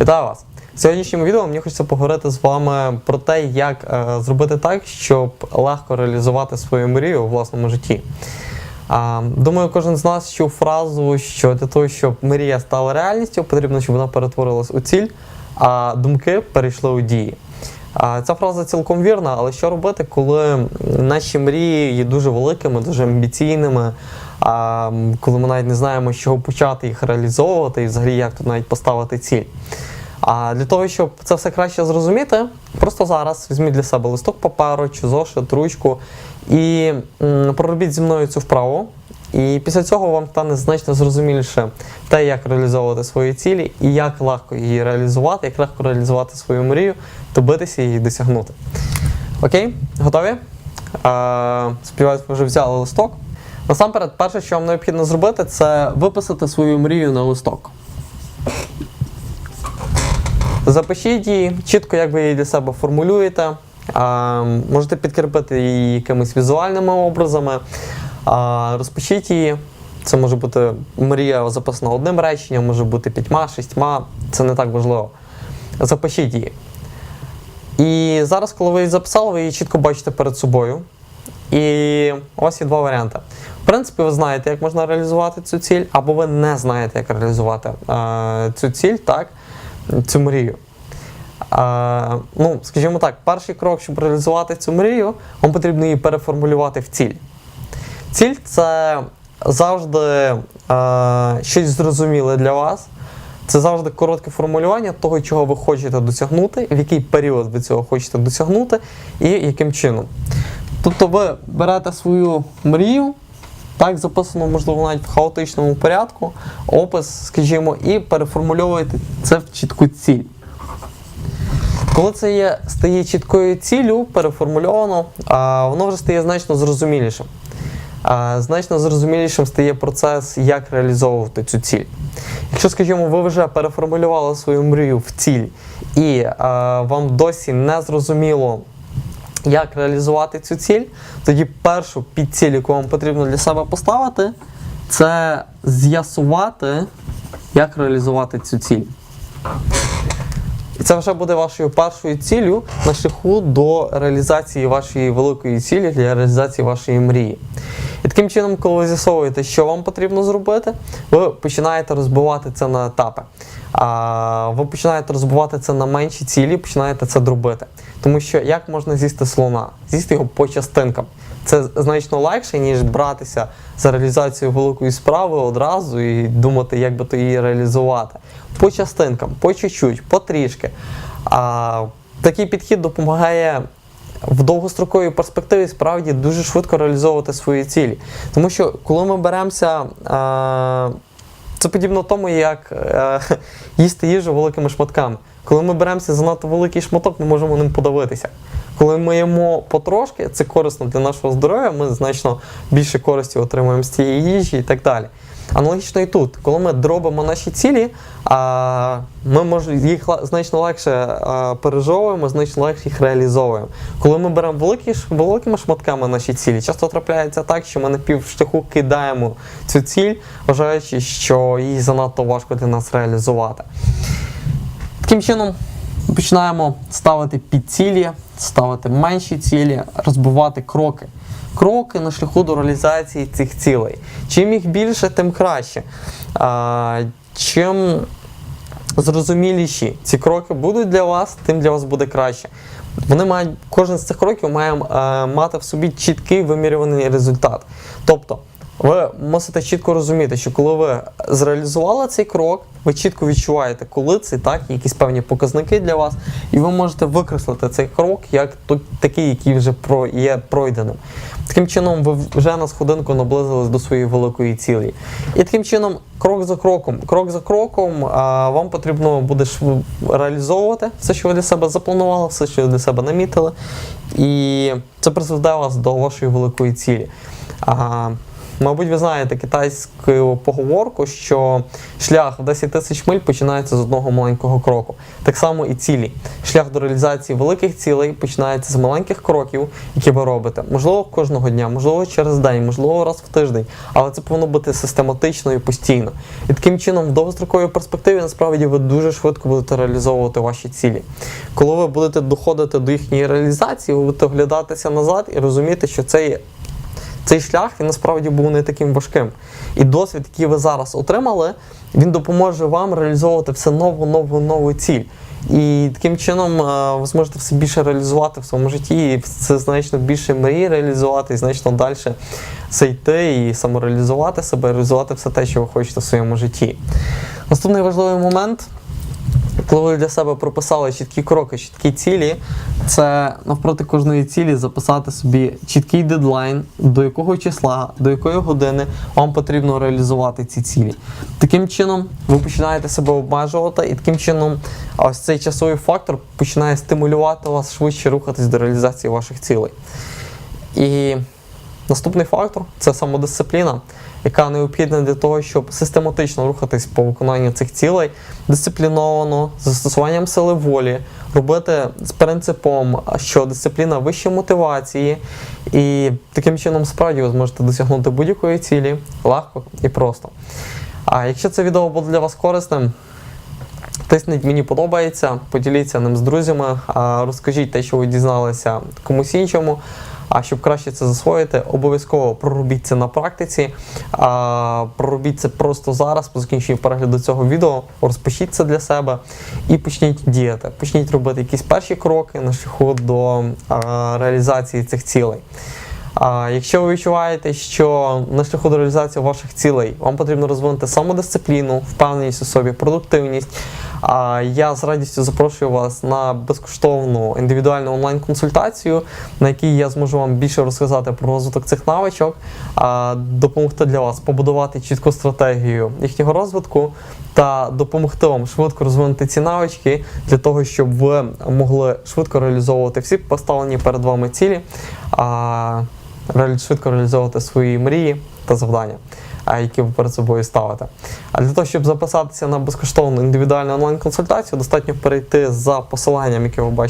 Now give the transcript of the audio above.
Вітаю вас! В сьогоднішньому відео мені хочеться поговорити з вами про те, як е, зробити так, щоб легко реалізувати свою мрію у власному житті. А, думаю, кожен з нас чув фразу, що для того, щоб мрія стала реальністю, потрібно, щоб вона перетворилась у ціль, а думки перейшли у дії. А, Ця фраза цілком вірна, але що робити, коли наші мрії є дуже великими, дуже амбіційними, а, коли ми навіть не знаємо, з чого почати їх реалізовувати і взагалі як тут навіть поставити ціль. А для того, щоб це все краще зрозуміти, просто зараз візьміть для себе листок паперу чи зошит, ручку і проробіть зі мною цю вправу. І після цього вам стане значно зрозуміліше те, як реалізовувати свої цілі і як легко її реалізувати, як легко реалізувати свою мрію, добитися її досягнути. Окей, готові? Сподіваюсь, вже взяли листок. Насамперед, перше, що вам необхідно зробити, це виписати свою мрію на листок. Запишіть її чітко, як ви її для себе формулюєте. Можете підкріпити її якимись візуальними образами. А, розпишіть її. Це може бути мрія записана одним реченням, може бути п'ятьма, шістьма. Це не так важливо. Запишіть її. І зараз, коли ви її записали, ви її чітко бачите перед собою. І вас є два варіанти. Принципі, ви знаєте, як можна реалізувати цю ціль, або ви не знаєте, як реалізувати е, цю ціль, так, цю мрію. Е, ну, скажімо так, перший крок, щоб реалізувати цю мрію, вам потрібно її переформулювати в ціль. Ціль це завжди е, щось зрозуміле для вас. Це завжди коротке формулювання того, чого ви хочете досягнути, в який період ви цього хочете досягнути, і яким чином. Тобто ви берете свою мрію, так записано, можливо, навіть в хаотичному порядку, опис, скажімо, і переформульовуєте це в чітку ціль. Коли це є, стає чіткою ціллю, переформульовано, а, воно вже стає значно зрозумілішим. А, значно зрозумілішим стає процес, як реалізовувати цю ціль. Якщо, скажімо, ви вже переформулювали свою мрію в ціль, і а, вам досі не зрозуміло, як реалізувати цю ціль, тоді першу підціль, яку вам потрібно для себе поставити, це з'ясувати, як реалізувати цю ціль. І це вже буде вашою першою ціллю на шляху до реалізації вашої великої цілі для реалізації вашої мрії. І таким чином, коли ви з'ясовуєте, що вам потрібно зробити, ви починаєте розбивати це на етапи. А, ви починаєте розбивати це на менші цілі, починаєте це дробити. Тому що як можна з'їсти слона? З'їсти його по частинкам. Це значно легше, ніж братися за реалізацію великої справи одразу і думати, як би то її реалізувати. По частинкам, по чуть-чуть, потрішки. А, такий підхід допомагає в довгостроковій перспективі справді дуже швидко реалізовувати свої цілі. Тому що коли ми беремося. А, це подібно тому, як е, їсти їжу великими шматками. Коли ми беремося занадто великий шматок, ми можемо ним подавитися. Коли ми їмо потрошки, це корисно для нашого здоров'я, ми значно більше користі отримуємо з цієї їжі і так далі. Аналогічно і тут, коли ми дробимо наші цілі, ми їх значно легше пережовуємо, значно легше їх реалізовуємо. Коли ми беремо великі, великими шматками наші цілі, часто трапляється так, що ми на півшляху кидаємо цю ціль, вважаючи, що її занадто важко для нас реалізувати. Таким чином починаємо ставити підцілі, ставити менші цілі, розбивати кроки. Кроки на шляху до реалізації цих цілей. Чим їх більше, тим краще. А, чим зрозуміліші ці кроки будуть для вас, тим для вас буде краще. Вони мають, кожен з цих кроків має е, мати в собі чіткий вимірюваний результат. Тобто, ви мусите чітко розуміти, що коли ви зреалізували цей крок, ви чітко відчуваєте, коли це так, якісь певні показники для вас, і ви можете викреслити цей крок як такий, який вже є пройденим. Таким чином, ви вже на сходинку наблизились до своєї великої цілі. І таким чином, крок за кроком, крок за кроком, а, вам потрібно буде реалізовувати все, що ви для себе запланували, все, що ви для себе намітили. І це призведе вас до вашої великої цілі. Мабуть, ви знаєте китайську поговорку, що шлях в 10 тисяч миль починається з одного маленького кроку. Так само і цілі. Шлях до реалізації великих цілей починається з маленьких кроків, які ви робите. Можливо, кожного дня, можливо, через день, можливо, раз в тиждень, але це повинно бути систематично і постійно. І таким чином, в довгостроковій перспективі, насправді, ви дуже швидко будете реалізовувати ваші цілі. Коли ви будете доходити до їхньої реалізації, ви будете оглядатися назад і розуміти, що це є цей шлях він насправді був не таким важким. І досвід, який ви зараз отримали, він допоможе вам реалізовувати все нову, нову, нову ціль. І таким чином е, ви зможете все більше реалізувати в своєму житті, і це значно більше мрії реалізувати, і значно далі зайти і самореалізувати себе, реалізувати все те, що ви хочете в своєму житті. Наступний важливий момент коли ви для себе прописали чіткі кроки, чіткі цілі, це навпроти кожної цілі записати собі чіткий дедлайн, до якого числа, до якої години вам потрібно реалізувати ці цілі. Таким чином, ви починаєте себе обмежувати, і таким чином ось цей часовий фактор починає стимулювати вас швидше рухатись до реалізації ваших цілей. І Наступний фактор це самодисципліна, яка необхідна для того, щоб систематично рухатись по виконанню цих цілей, дисципліновано, з застосуванням сили волі, робити з принципом, що дисципліна вище мотивації, і таким чином справді ви зможете досягнути будь-якої цілі легко і просто. А якщо це відео було для вас корисним, Тисніть мені подобається, поділіться ним з друзями, розкажіть те, що ви дізналися комусь іншому. А щоб краще це засвоїти, обов'язково проробіть це на практиці. А, проробіть це просто зараз, по закінченні перегляду цього відео, розпишіть це для себе і почніть діяти. Почніть робити якісь перші кроки на шляху до а, реалізації цих цілей. А якщо ви відчуваєте, що на шляху до реалізації ваших цілей вам потрібно розвинути самодисципліну, впевненість у собі, продуктивність. А я з радістю запрошую вас на безкоштовну індивідуальну онлайн-консультацію, на якій я зможу вам більше розказати про розвиток цих навичок, а, допомогти для вас побудувати чітку стратегію їхнього розвитку та допомогти вам швидко розвинути ці навички для того, щоб ви могли швидко реалізовувати всі поставлені перед вами цілі. Швидко реалізовувати свої мрії та завдання, які ви перед собою ставите. А для того, щоб записатися на безкоштовну індивідуальну онлайн-консультацію, достатньо перейти за посиланням, яке ви бачите.